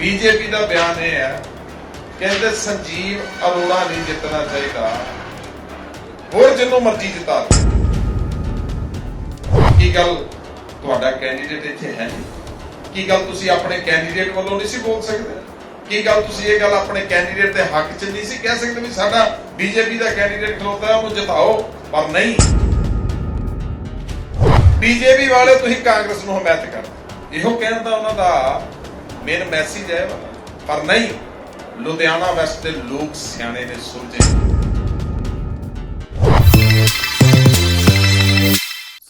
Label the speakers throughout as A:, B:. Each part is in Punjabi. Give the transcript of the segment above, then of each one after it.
A: ਬੀਜੇਪੀ ਦਾ ਬਿਆਨ ਇਹ ਹੈ, ਕਹਿੰਦੇ ਸੰਜੀਵ ਅਰੋੜਾ ਨਹੀਂ ਜਿੱਤਣਾ ਚਾਹੀਦਾ। ਹੋਰ ਜਿੰਨੂੰ ਮਰਜ਼ੀ ਜਿਤਾ ਕੀ ਗੱਲ ਤੁਹਾਡਾ ਕੈਂਡੀਡੇਟ ਇੱਥੇ ਹੈ ਨਹੀਂ? ਕੀ ਗੱਲ ਤੁਸੀਂ ਆਪਣੇ ਕੈਂਡੀਡੇਟ ਵੱਲੋਂ ਨਹੀਂ ਸੀ ਬੋਲ ਸਕਦੇ? ਕੀ ਗੱਲ ਤੁਸੀਂ ਇਹ ਗੱਲ ਆਪਣੇ ਕੈਂਡੀਡੇਟ ਦੇ ਹੱਕ 'ਚ ਨਹੀਂ ਸੀ ਕਹਿ ਸਕਦੇ ਵੀ ਸਾਡਾ ਬੀਜੇਪੀ ਦਾ ਕੈਂਡੀਡੇਟ ਖਲੋਤਾ ਉਹਨੂੰ ਜਿਤਾਓ? ਪਰ ਨਹੀਂ। ਬੀਜੇਪੀ ਵਾਲੇ ਤੁਸੀਂ ਕਾਂਗਰਸ ਨੂੰ ਹਮਾਇਤ ਕਰਦੇ। ਇਹੋ ਕਹਿਣ ਦਾ ਉਹਨਾਂ ਦਾ ਮੇਨ ਮੈਸੇਜ ਹੈ ਪਰ ਨਹੀਂ ਲੁਧਿਆਣਾ ਵੈਸਟ ਦੇ ਲੋਕ ਸਿਆਣੇ ਨੇ ਸੁਲਝੇ।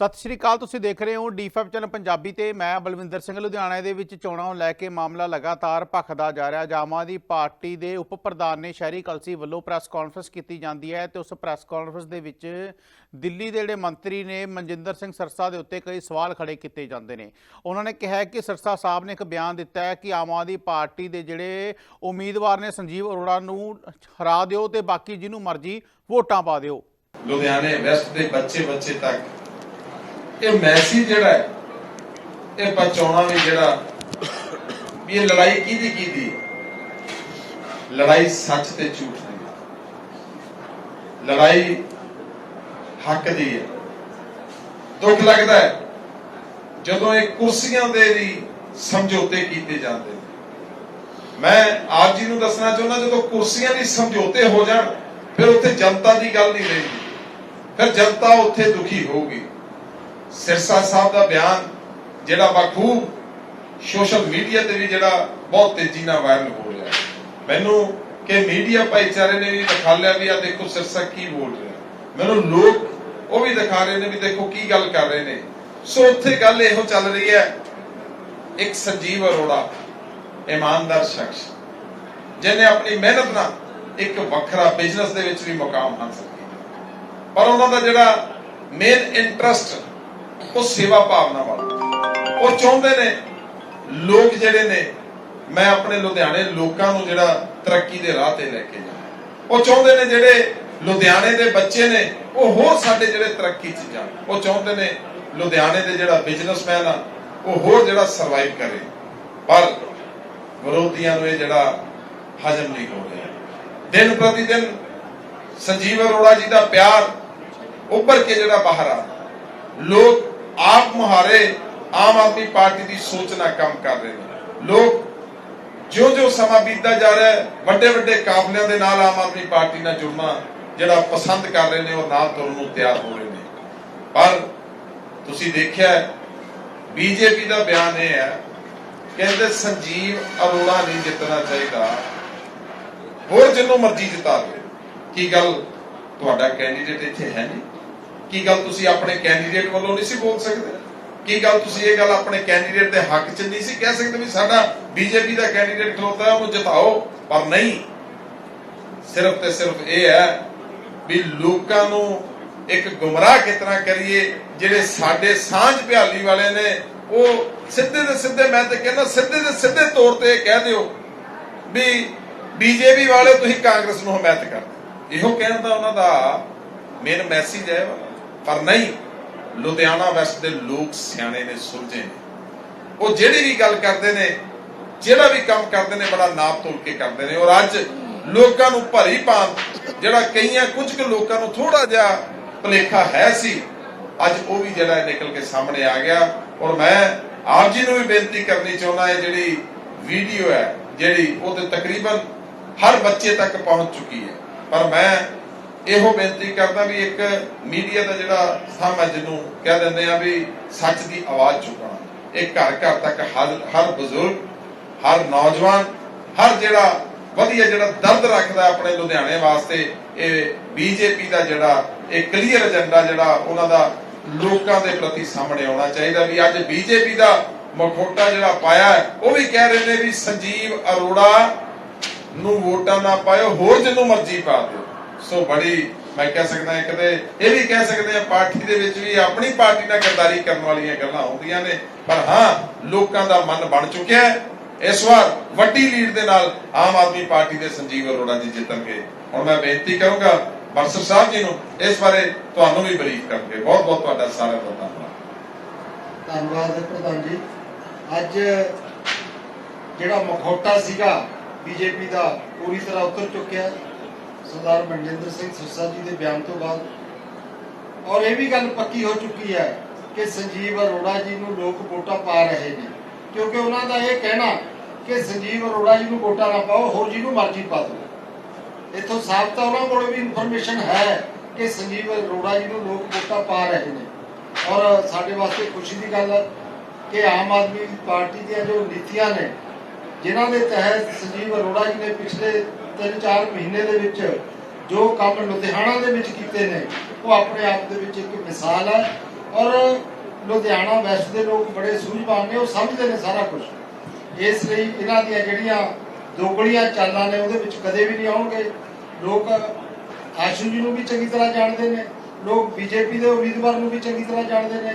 B: ਸਤਿ ਸ਼੍ਰੀ ਅਕਾਲ, ਤੁਸੀਂ ਦੇਖ ਰਹੇ ਹੋ ਡੀ5 ਚੈਨਲ ਪੰਜਾਬੀ ਤੇ ਮੈਂ ਬਲਵਿੰਦਰ ਸਿੰਘ ਲੁਧਿਆਣਾ ਦੇ ਵਿੱਚ ਚੋਣਾਂ ਨੂੰ ਲੈ ਕੇ ਮਾਮਲਾ ਲਗਾਤਾਰ ਭਖਦਾ ਜਾ ਰਿਹਾ। ਜਾਮਾਂ ਆਦਮੀ ਪਾਰਟੀ ਦੇ ਉਪ ਪ੍ਰਧਾਨ ਨੇ ਸ਼ਹਿਰੀ ਕਲਸੀ ਵੱਲੋਂ ਪ੍ਰੈਸ ਕਾਨਫਰੰਸ ਕੀਤੀ ਜਾਂਦੀ ਹੈ ਤੇ ਉਸ ਪ੍ਰੈਸ ਕਾਨਫਰੰਸ ਦੇ ਵਿੱਚ ਦਿੱਲੀ ਦੇ ਜਿਹੜੇ ਮੰਤਰੀ ਨੇ ਮਨਜਿੰਦਰ ਸਿੰਘ ਸਰਸਾ ਦੇ ਉੱਤੇ ਕਈ ਸਵਾਲ ਖੜੇ ਕੀਤੇ ਜਾਂਦੇ ਨੇ। ਉਹਨਾਂ ਨੇ ਕਿਹਾ ਕਿ ਸਰਸਾ ਸਾਹਿਬ ਨੇ ਇੱਕ ਬਿਆਨ ਦਿੱਤਾ ਹੈ ਕਿ ਆਮ ਆਦਮੀ ਪਾਰਟੀ ਦੇ ਜਿਹੜੇ ਉਮੀਦਵਾਰ ਨੇ ਸੰਜੀਵ ਅਰੋੜਾ ਨੂੰ ਹਰਾ ਦਿਓ ਤੇ ਬਾਕੀ ਜਿਹਨੂੰ ਮਰਜ਼ੀ ਵੋਟਾਂ ਪਾ ਦਿਓ।
A: ਲੁਧਿਆਣੇ ਵੈਸਟ ਦੇ ਬੱਚੇ ਬੱਚੇ ਤੱਕ ਇਹ ਮੈਸੇਜ ਜਿਹੜਾ ਹੈ, ਇਹ ਪਹੁੰਚਾਉਣਾ ਵੀ ਜਿਹੜਾ, ਵੀ ਇਹ ਲੜਾਈ ਕਿਹਦੀ ਕਿਹਦੀ ਲੜਾਈ ਸੱਚ ਤੇ ਝੂਠ ਦੀ ਲੜਾਈ ਹੱਕ ਦੀ ਹੈ। ਦੁੱਖ ਲੱਗਦਾ ਹੈ, ਜਦੋਂ ਇਹ ਕੁਰਸੀਆਂ ਦੇ ਵੀ ਸਮਝੌਤੇ ਕੀਤੇ ਜਾਂਦੇ ਨੇ। ਮੈਂ ਆਪ ਜੀ ਨੂੰ ਦੱਸਣਾ ਚਾਹੁੰਦਾ, ਜਦੋਂ ਕੁਰਸੀਆਂ ਦੀ ਸਮਝੌਤੇ ਹੋ ਜਾਣ, ਫਿਰ ਉੱਥੇ ਜਨਤਾ ਦੀ ਗੱਲ ਨਹੀਂ ਰਹੇਗੀ ਫਿਰ ਜਨਤਾ ਉੱਥੇ ਦੁਖੀ ਹੋਊਗੀ। ਸਿਰਸਾ ਸਾਹਿਬ ਦਾ ਬਿਆਨ ਜਿਹੜਾ ਬਖੂਬ ਸੋਸ਼ਲ ਮੀਡੀਆ ਤੇ ਵੀ ਜਿਹੜਾ ਬਹੁਤ ਤੇਜ਼ੀ ਨਾਲ ਵਾਇਰਲ ਹੋ ਰਿਹਾ ਮੈਨੂੰ ਕਿ ਮੀਡੀਆ ਭਾਈਚਾਰੇ ਨੇ ਵੀ ਦਿਖਾ ਲਿਆ ਵੀ ਆ ਦੇਖੋ ਸਿਰਸਾ ਕੀ ਬੋਲ ਰਿਹਾ। ਮੈਨੂੰ ਲੋਕ ਉਹ ਵੀ ਦਿਖਾ ਰਹੇ ਨੇ ਵੀ ਦੇਖੋ ਕੀ ਗੱਲ ਕਰ ਰਹੇ ਨੇ। ਸੋ ਉੱਥੇ ਗੱਲ ਇਹੋ ਚੱਲ ਰਹੀ ਹੈ, ਇੱਕ ਸੰਜੀਵ ਅਰੋੜਾ, ਇਮਾਨਦਾਰ ਸ਼ਖਸ, ਜਿਹਨੇ ਆਪਣੀ ਮਿਹਨਤ ਨਾਲ ਇੱਕ ਵੱਖਰਾ ਬਿਜ਼ਨਸ ਦੇ ਵਿੱਚ ਵੀ ਮੁਕਾਮ ਹਾਸਲ ਕੀਤਾ। ਪਰ ਉਹਨਾਂ ਦਾ ਜਿਹੜਾ ਮੇਨ ਇੰਟਰਸਟ ਉਹ ਸੇਵਾ ਭਾਵਨਾ ਵਾਲਾ। ਉਹ ਚਾਹੁੰਦੇ ਨੇ, ਲੋਕ ਜਿਹੜੇ ਨੇ, ਮੈਂ ਆਪਣੇ ਲੁਧਿਆਣੇ ਲੋਕਾਂ ਨੂੰ ਜਿਹੜਾ ਤਰੱਕੀ ਦੇ ਰਾਹ ਤੇ ਲੈ ਕੇ ਜਾਵਾਂ ਉਹ ਚਾਹੁੰਦੇ ਨੇ ਜਿਹੜੇ ਲੁਧਿਆਣੇ ਦੇ ਬੱਚੇ ਨੇ, ਉਹ ਹੋਰ ਸਾਡੇ ਜਿਹੜੇ ਤਰੱਕੀ 'ਚ ਜਾਣ। ਉਹ ਚਾਹੁੰਦੇ ਨੇ ਲੁਧਿਆਣੇ ਦੇ ਜਿਹੜਾ ਬਿਜ਼ਨਸਮੈਨ ਆ, ਉਹ ਹੋਰ ਜਿਹੜਾ ਸਰਵਾਈਵ ਕਰੇ। ਪਰ ਵਿਰੋਧੀਆਂ ਨੂੰ ਇਹ ਜਿਹੜਾ ਹਜਮ ਨਹੀਂ ਹੋ ਰਿਹਾ। ਦਿਨ ਪ੍ਰਤੀ ਦਿਨ ਸੰਜੀਵ ਅਰੋੜਾ ਜੀ ਦਾ ਪਿਆਰ ਉੱਭਰ ਕੇ ਜਿਹੜਾ ਬਾਹਰ ਆ। ਲੋਕ ਆਪ ਮੁਹਾਰੇ ਆਮ ਆਦਮੀ ਪਾਰਟੀ ਦੀ ਸੋਚ ਨਾਲ ਕੰਮ ਕਰ ਰਹੇ ਨੇ। ਲੋਕ ਜਿਉਂ-ਜਿਉਂ ਸਮਾਂ ਬੀਤਦਾ ਜਾ ਰਿਹਾ ਹੈ ਵੱਡੇ ਵੱਡੇ ਕਾਫਲਿਆਂ ਦੇ ਨਾਲ ਆਮ ਆਦਮੀ ਪਾਰਟੀ ਨਾਲ ਜੁੜਨਾ ਜਿਹੜਾ ਪਸੰਦ ਕਰ ਰਹੇ ਨੇ, ਉਹ ਨਾਲ ਤੁਰਨ ਨੂੰ ਤਿਆਰ ਹੋ ਰਹੇ ਨੇ। ਪਰ ਤੁਸੀਂ ਦੇਖਿਆ ਬੀਜੇਪੀ ਦਾ ਬਿਆਨ ਇਹ ਹੈ, ਕਹਿੰਦੇ ਸੰਜੀਵ ਅਰੋੜਾ ਨਹੀਂ ਜਿੱਤਣਾ ਚਾਹੀਦਾ। ਹੋਰ ਜਿੰਨੂੰ ਮਰਜ਼ੀ ਜਿਤਾ ਦਿਓ ਕੀ ਗੱਲ ਤੁਹਾਡਾ ਕੈਂਡੀਡੇਟ ਇੱਥੇ ਹੈ ਨਹੀਂ? ਕੀ ਗੱਲ ਤੁਸੀਂ ਆਪਣੇ ਕੈਂਡੀਡੇਟ ਵੱਲੋਂ ਨਹੀਂ ਸੀ ਬੋਲ ਸਕਦੇ? ਕੀ ਗੱਲ ਤੁਸੀਂ ਇਹ ਗੱਲ ਆਪਣੇ ਕੈਂਡੀਡੇਟ ਦੇ ਹੱਕ 'ਚ ਨਹੀਂ ਸੀ ਕਹਿ ਸਕਦੇ ਵੀ ਸਾਡਾ ਬੀਜੇਪੀ ਦਾ ਕੈਂਡੀਡੇਟ ਖਲੋਤਾ ਹੈ, ਉਹਨੂੰ ਜਿਤਾਓ? ਪਰ ਨਹੀਂ। ਸਿਰਫ ਤੇ ਸਿਰਫ ਇਹ ਹੈ ਵੀ ਲੋਕਾਂ ਨੂੰ ਇੱਕ ਗੁੰਮਰਾਹ ਕਿਤਨਾ ਕਰੀਏ, ਜਿਹੜੇ ਸਾਡੇ ਸਾਂਝ ਭਿਆਲੀ ਵਾਲੇ ਨੇ ਉਹ ਸਿੱਧੇ ਦੇ ਸਿੱਧੇ, ਮੈਂ ਤੇ ਕਹਿੰਦਾ ਸਿੱਧੇ ਦੇ ਸਿੱਧੇ ਤੌਰ ਤੇ ਇਹ ਕਹਿ ਦਿਓ ਵੀ ਬੀਜੇਪੀ ਵਾਲੇ ਤੁਸੀਂ ਕਾਂਗਰਸ ਨੂੰ ਹਮਾਇਤ ਕਰਦੇ ਇਹੋ ਕਹਿਣ ਦਾ ਉਹਨਾਂ ਦਾ ਮੇਨ ਮੈਸੇਜ ਹੈ ਵਾਲਾ। ਪਰ ਨਹੀਂ, ਲੁਧਿਆਣਾ ਵੈਸਟ ਦੇ ਲੋਕ ਸਿਆਣੇ ਨੇ, ਸੁਲਝੇ ਨੇ। ਉਹ ਜਿਹੜੀ ਵੀ ਗੱਲ ਕਰਦੇ ਨੇ, ਜਿਹੜਾ ਵੀ ਕੰਮ ਕਰਦੇ ਨੇ, ਬੜਾ ਨਾਪ ਤੋਲ ਕੇ ਕਰਦੇ ਨੇ। ਔਰ ਅੱਜ ਲੋਕਾਂ ਨੂੰ ਭਰੀ ਪਾਣ ਜਿਹੜਾ ਕਈਆਂ, ਕੁਝ ਕੁ ਲੋਕਾਂ ਨੂੰ ਥੋੜਾ ਜਿਹਾ ਭੁਲੇਖਾ ਹੈ ਸੀ, ਅੱਜ ਉਹ ਵੀ ਜਿਹੜਾ ਨਿਕਲ ਕੇ ਸਾਹਮਣੇ ਆ ਗਿਆ। ਔਰ ਮੈਂ ਆਪ ਜੀ ਨੂੰ ਵੀ ਬੇਨਤੀ ਕਰਨੀ ਚਾਹੁੰਦਾ ਹੈ ਜਿਹੜੀ ਵੀਡੀਓ ਹੈ, ਜਿਹੜੀ ਉਹ ਤੇ ਤਕਰੀਬਨ ਹਰ ਬੱਚੇ ਤੱਕ ਪਹੁੰਚ ਚੁੱਕੀ ਹੈ। ਪਰ ਮੈਂ ਇਹੋ ਬੇਨਤੀ ਕਰਦਾ ਵੀ ਇੱਕ ਮੀਡੀਆ ਦਾ ਜਿਹੜਾ ਸਾਮਾ ਜਿਹਨੂੰ ਕਹਿ ਦਿੰਦੇ ਆ ਵੀ ਸੱਚ ਦੀ ਆਵਾਜ਼ ਚੁੱਕਣਾ। ਇਹ ਘਰ ਘਰ ਤੱਕ ਹਰ ਹਰ ਬਜ਼ੁਰਗ, ਹਰ ਨੌਜਵਾਨ, ਹਰ ਜਿਹੜਾ ਵਧੀਆ ਜਿਹੜਾ ਦਰਦ ਰੱਖਦਾ ਆਪਣੇ ਲੁਧਿਆਣੇ ਵਾਸਤੇ, ਇਹ ਬੀਜੇਪੀ ਦਾ ਜਿਹੜਾ, ਇਹ ਕਲੀਅਰ ਏਜੰਡਾ ਜਿਹੜਾ ਉਹਨਾਂ ਦਾ ਲੋਕਾਂ ਦੇ ਪ੍ਰਤੀ ਸਾਹਮਣੇ ਆਉਣਾ ਚਾਹੀਦਾ ਵੀ ਅੱਜ ਬੀਜੇਪੀ ਦਾ ਮਖੋਟਾ ਜਿਹੜਾ ਪਾਇਆ ਉਹ ਵੀ ਕਹਿ ਰਹੇ ਨੇ ਵੀ ਸੰਜੀਵ ਅਰੋੜਾ ਨੂੰ ਵੋਟਾਂ ਨਾ ਪਾਇਓ, ਹੋਰ ਜਿਹਨੂੰ ਮਰਜ਼ੀ ਪਾ ਦਿਓ। ਸੋ ਬੜੀ, ਮੈਂ ਕਹਿ ਸਕਦਾ ਇੱਕ ਤੇ ਇਹ ਵੀ ਕਹਿ ਸਕਦੇ ਆ ਪਾਰਟੀ ਦੇ ਵਿੱਚ ਵੀ ਆਪਣੀ ਪਾਰਟੀ ਨਾਲ ਗੱਦਾਰੀ ਕਰਨ ਵਾਲੀਆਂ ਗੱਲਾਂ ਆਉਂਦੀਆਂ ਨੇ। ਪਰ ਹਾਂ, ਲੋਕਾਂ ਦਾ ਮਨ ਬਣ ਚੁੱਕਿਆ ਹੈ। ਇਸ ਵਾਰ ਵੱਡੀ ਲੀਡ ਦੇ ਨਾਲ ਆਮ ਆਦਮੀ ਪਾਰਟੀ ਦੇ ਸੰਜੀਵ ਅਰੋੜਾ ਜੀ ਜਿੱਤਣਗੇ। ਹੁਣ ਮੈਂ ਬੇਨਤੀ ਕਰੂੰਗਾ ਬਰਸਰ ਸਾਹਿਬ ਜੀ ਨੂੰ ਇਸ ਬਾਰੇ ਤੁਹਾਨੂੰ ਵੀ ਬਰੀਫ ਕਰਨਗੇ ਬਹੁਤ ਬਹੁਤ ਤੁਹਾਡਾ ਸਾਰਿਆਂ ਦਾ ਧੰਨਵਾਦ।
C: ਧੰਨਵਾਦ ਪ੍ਰਧਾਨ ਜੀ। ਅੱਜ ਜਿਹੜਾ ਮਖੌਟਾ ਸੀਗਾ, ਬੀਜੇਪੀ ਦਾ ਪੂਰੀ ਤਰ੍ਹਾਂ ਉਤਰ ਚੁੱਕਿਆ। ਹੈ। ਸਰਦਾਰ ਮਨਜਿੰਦਰ ਸਿੰਘ ਸਿਰਸਾ ਜੀ ਦੇ ਬਿਆਨ ਤੋਂ ਬਾਅਦ। ਔਰ ਇਹ ਵੀ ਗੱਲ ਪੱਕੀ ਹੋ ਚੁੱਕੀ ਹੈ ਕਿ ਸੰਜੀਵ ਅਰੋੜਾ ਜੀ ਨੂੰ ਲੋਕ ਵੋਟਾਂ ਪਾ ਰਹੇ ਨੇ। ਕਿਉਂਕਿ ਉਹਨਾਂ ਦਾ ਇਹ ਕਹਿਣਾ ਕਿ ਸੰਜੀਵ ਅਰੋੜਾ ਜੀ ਨੂੰ ਵੋਟਾਂ ਨਾ ਪਾਓ, ਹੋਰ ਜਿਹਨੂੰ ਮਰਜ਼ੀ ਪਾ ਦਿਓ। ਇੱਥੋਂ ਸਾਫ਼ ਤਾਂ ਉਹਨਾਂ ਕੋਲ ਵੀ ਇਨਫੋਰਮੇਸ਼ਨ ਹੈ ਕਿ ਸੰਜੀਵ ਅਰੋੜਾ ਜੀ ਨੂੰ ਲੋਕ ਵੋਟਾਂ ਪਾ ਰਹੇ ਨੇ। ਔਰ ਸਾਡੇ ਵਾਸਤੇ ਖੁਸ਼ੀ ਦੀ ਗੱਲ ਹੈ ਕਿ ਆਮ ਆਦਮੀ ਪਾਰਟੀ ਦੀਆਂ ਜੋ ਨੀਤੀਆਂ ਨੇ, ਜਿਨ੍ਹਾਂ ਦੇ ਤਹਿਤ ਸੰਜੀਵ ਅਰੋੜਾ ਜੀ ਨੇ ਪਿਛਲੇ 3-4 ਮਹੀਨੇ ਦੇ ਵਿੱਚ ਜੋ ਕੰਮ ਲੁਧਿਆਣਾ ਦੇ ਵਿੱਚ ਕੀਤੇ ਨੇ, ਉਹ ਆਪਣੇ ਆਪ ਦੇ ਵਿੱਚ ਇੱਕ ਮਿਸਾਲ ਹੈ ਔਰ ਲੁਧਿਆਣਾ ਵੈਸਟ ਦੇ ਲੋਕ ਬੜੇ ਸੂਝਵਾਨ ਨੇ, ਉਹ ਸਮਝਦੇ ਨੇ ਸਾਰਾ ਕੁਝ ਇਸ ਲਈ ਇਹਨਾਂ ਦੀਆਂ ਜਿਹੜੀਆਂ ਦੋਗਲੀਆਂ ਚਾਲਾਂ ਨੇ, ਉਹਦੇ ਵਿੱਚ ਕਦੇ ਵੀ ਨਹੀਂ ਆਉਣਗੇ। ਲੋਕ ਆਸ਼ੂ ਜੀ ਨੂੰ ਵੀ ਚੰਗੀ ਤਰ੍ਹਾਂ ਜਾਣਦੇ ਨੇ, ਲੋਕ ਬੀਜੇਪੀ ਦੇ ਉਮੀਦਵਾਰ ਨੂੰ ਵੀ ਚੰਗੀ ਤਰ੍ਹਾਂ ਜਾਣਦੇ ਨੇ।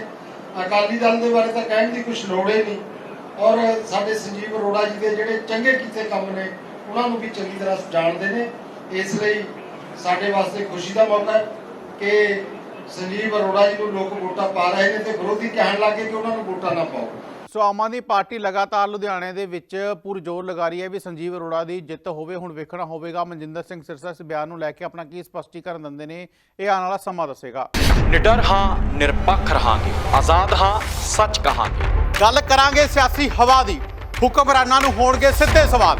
C: ਅਕਾਲੀ ਦਲ ਦੇ ਬਾਰੇ ਤਾਂ ਕਹਿਣ ਦੀ ਕੁਝ ਲੋੜ ਹੀ ਨਹੀਂ। ਔਰ ਸਾਡੇ ਸੰਜੀਵ ਅਰੋੜਾ ਜੀ ਦੇ ਜਿਹੜੇ ਚੰਗੇ ਕੀਤੇ ਕੰਮ ਨੇ ਉਹਨਾਂ ਨੂੰ ਵੀ ਚੰਗੀ ਤਰ੍ਹਾਂ ਜਾਣਦੇ ਨੇ। ਇਸ ਲਈ ਸਾਡੇ ਵਾਸਤੇ ਖੁਸ਼ੀ ਦਾ ਮੌਕਾ ਹੈ ਕਿ ਸੰਜੀਵ ਅਰੋੜਾ ਜੀ ਨੂੰ ਲੋਕ ਵੋਟਾਂ ਪਾ ਰਹੇ ਨੇ ਤੇ ਵਿਰੋਧੀ ਕਹਿਣ ਲੱਗੇ ਕਿ ਉਹਨਾਂ ਨੂੰ ਵੋਟਾਂ ਨਾ ਪਾਓ।
B: ਸੋ ਆਮ ਆਦਮੀ ਪਾਰਟੀ ਲਗਾਤਾਰ ਲੁਧਿਆਣੇ ਦੇ ਵਿੱਚ ਪੁਰਜੋਰ ਲਗਾ ਰਹੀ ਹੈ ਵੀ ਸੰਜੀਵ ਅਰੋੜਾ ਦੀ ਜਿੱਤ ਹੋਵੇ ਹੁਣ ਵੇਖਣਾ ਹੋਵੇਗਾ। ਮਨਜਿੰਦਰ ਸਿੰਘ ਸਿਰਸਾ ਇਸ ਬਿਆਨ ਨੂੰ ਲੈ ਕੇ ਆਪਣਾ ਕੀ ਸਪਸ਼ਟੀਕਰਨ ਦਿੰਦੇ ਨੇ ਇਹ ਆਉਣ ਵਾਲਾ ਸਮਾਂ ਦੱਸੇਗਾ।
D: ਨਿਡਰ ਹਾਂ ਨਿਰਪੱਖ ਰਹਾਂਗੇ। ਆਜ਼ਾਦ ਹਾਂ ਸੱਚ ਕਹਾਂਗੇ।
B: ਗੱਲ ਕਰਾਂਗੇ ਸਿਆਸੀ ਹਵਾ ਦੀ। ਹੁਕਮਰਾਨਾਂ ਨੂੰ ਹੋਣਗੇ ਸਿੱਧੇ ਸਵਾਲ।